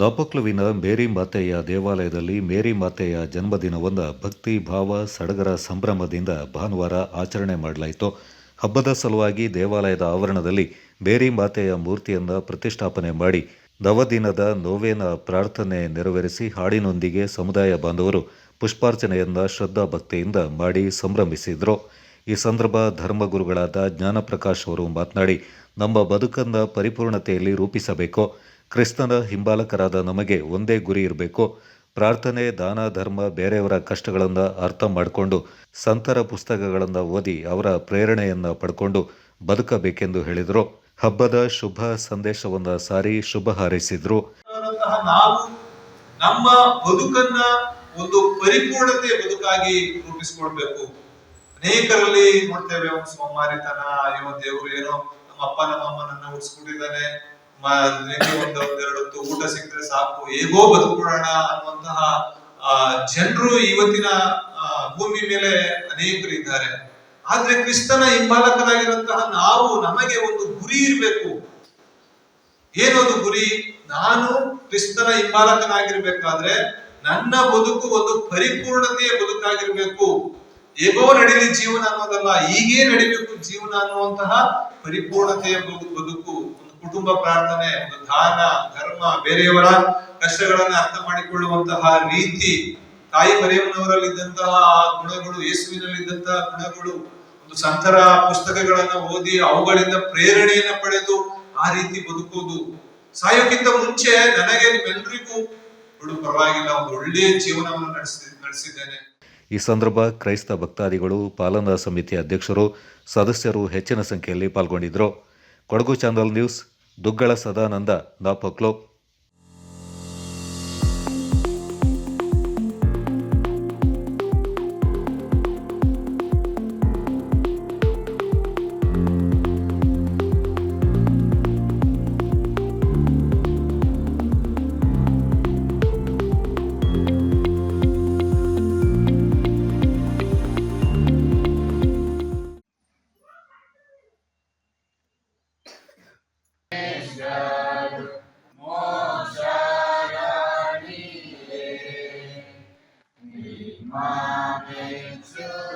ದಾಪಕ್ಲುವಿನ ಮೇರಿ ಮಾತೆಯ ದೇವಾಲಯದಲ್ಲಿ ಮೇರಿ ಮಾತೆಯ ಜನ್ಮದಿನವನ್ನು ಭಕ್ತಿ ಭಾವ ಸಡಗರ ಸಂಭ್ರಮದಿಂದ ಭಾನುವಾರ ಆಚರಣೆ ಮಾಡಲಾಯಿತು. ಹಬ್ಬದ ಸಲುವಾಗಿ ದೇವಾಲಯದ ಆವರಣದಲ್ಲಿ ಮೇರಿ ಮಾತೆಯ ಮೂರ್ತಿಯನ್ನು ಪ್ರತಿಷ್ಠಾಪನೆ ಮಾಡಿ ನವದಿನದ ನೋವೇನ ಪ್ರಾರ್ಥನೆ ನೆರವೇರಿಸಿ ಹಾಡಿನೊಂದಿಗೆ ಸಮುದಾಯ ಬಾಂಧವರು ಪುಷ್ಪಾರ್ಚನೆಯನ್ನು ಶ್ರದ್ಧಾ ಭಕ್ತಿಯಿಂದ ಮಾಡಿ ಸಂಭ್ರಮಿಸಿದರು. ಈ ಸಂದರ್ಭ ಧರ್ಮಗುರುಗಳಾದ ಜ್ಞಾನಪ್ರಕಾಶ್ ಅವರು ಮಾತನಾಡಿ, ನಮ್ಮ ಬದುಕನ್ನು ಪರಿಪೂರ್ಣತೆಯಲ್ಲಿ ರೂಪಿಸಬೇಕು. ಕ್ರಿಸ್ತನ ಹಿಂಬಾಲಕರಾದ ನಮಗೆ ಒಂದೇ ಗುರಿ ಇರಬೇಕು. ಪ್ರಾರ್ಥನೆ, ದಾನ, ಧರ್ಮ ಬೇರೆಯವರ ಕಷ್ಟಗಳನ್ನು ಅರ್ಥ ಮಾಡಿಕೊಂಡು ಸಂತರ ಪುಸ್ತಕಗಳನ್ನು ಓದಿ ಅವರ ಪ್ರೇರಣೆಯನ್ನು ಪಡ್ಕೊಂಡು ಬದುಕಬೇಕೆಂದು ಹೇಳಿದರು. ಹಬ್ಬದ ಶುಭ ಸಂದೇಶವನ್ನು ಸಾರಿ ಶುಭ ಹಾರೈಸಿದ್ರು. ನಾವು ನಮ್ಮ ಬದುಕನ್ನ ಒಂದು ಪರಿಪೂರ್ಣತೆ ಬದುಕಾಗಿ ರೂಪಿಸ್ಕೊಳ್ಬೇಕು. ಅನೇಕರಲ್ಲಿ ನೋಡ್ತೇವೆ ಸೋಮಾರಿತನ, ಅಯ್ಯೋ ದೇವರು, ಏನೋ ನಮ್ಮ ಅಪ್ಪ, ನಮ್ಮ ಮ- ದಿನಕ್ಕೆ ಒಂದು, ಒಂದೆರಡು ಹೊತ್ತು ಊಟ ಸಿಕ್ಕರೆ ಸಾಕು. ಹೇಗೋ ಬದುಕೋಣ ಅನ್ನುವಂತಹ ಜನರು ಇವತ್ತಿನ ಭೂಮಿ ಮೇಲೆ ಅನೇಕರು ಇದ್ದಾರೆ. ಆದ್ರೆ ಕ್ರಿಸ್ತನ ಹಿಂಬಾಲಕರಾಗಿರುವಂತಹ ನಾವು ನಮಗೆ ಒಂದು ಗುರಿ ಇರಬೇಕು. ಏನೊಂದು ಗುರಿ? ನಾನು ಕ್ರಿಸ್ತನ ಹಿಂಬಾಲಕನಾಗಿರ್ಬೇಕಾದ್ರೆ ನನ್ನ ಬದುಕು ಒಂದು ಪರಿಪೂರ್ಣತೆಯ ಬದುಕಾಗಿರ್ಬೇಕು. ಹೇಗೋ ನಡೀಲಿ ಜೀವನ ಅನ್ನೋದಲ್ಲ, ಹೀಗೇ ನಡಿಬೇಕು ಜೀವನ ಅನ್ನುವಂತಹ ಪರಿಪೂರ್ಣತೆಯ ಬದು- ಬದುಕು. ಕುಟುಂಬ ಪ್ರಾರ್ಥನೆ, ಒಂದು ದಾನ, ಧರ್ಮ, ಬೇರೆಯವರ ಕಷ್ಟಗಳನ್ನ ಅರ್ಥ ಮಾಡಿಕೊಳ್ಳುವಂತಹ ರೀತಿ ತಾಯಿ ಮರಿಯಮ್ಮನವರಲ್ಲಿದ್ದಂತಹ ಗುಣಗಳು, ಯೇಸುವಿನಲ್ಲಿದ್ದಂತಹ ಗುಣಗಳು, ಒಂದು ಸಂತರ ಪುಸ್ತಕಗಳನ್ನ ಓದಿ ಅವುಗಳಿಂದ ಪ್ರೇರಣೆಯನ್ನ ಪಡೆದು ಆ ರೀತಿ ಬದುಕೋದು. ಸಾಯೋಕ್ಕಿಂತ ಮುಂಚೆ ನನಗೆ ನಿಮ್ಮೆಲ್ಲರಿಗೂ ಬಿಡು ಪರವಾಗಿಲ್ಲ, ಒಂದು ಒಳ್ಳೆಯ ಜೀವನವನ್ನು ನಡೆಸಿ, ನಡೆಸಿದ್ದೇನೆ. ಈ ಸಂದರ್ಭ ಕ್ರೈಸ್ತ ಭಕ್ತಾದಿಗಳು ಪಾಲನಾ ಸಮಿತಿ ಅಧ್ಯಕ್ಷರು, ಸದಸ್ಯರು ಹೆಚ್ಚಿನ ಸಂಖ್ಯೆಯಲ್ಲಿ ಪಾಲ್ಗೊಂಡಿದ್ದರು. Kodagu channel news Duggala Sadananda Napoklu Moshadani, Imametsuru.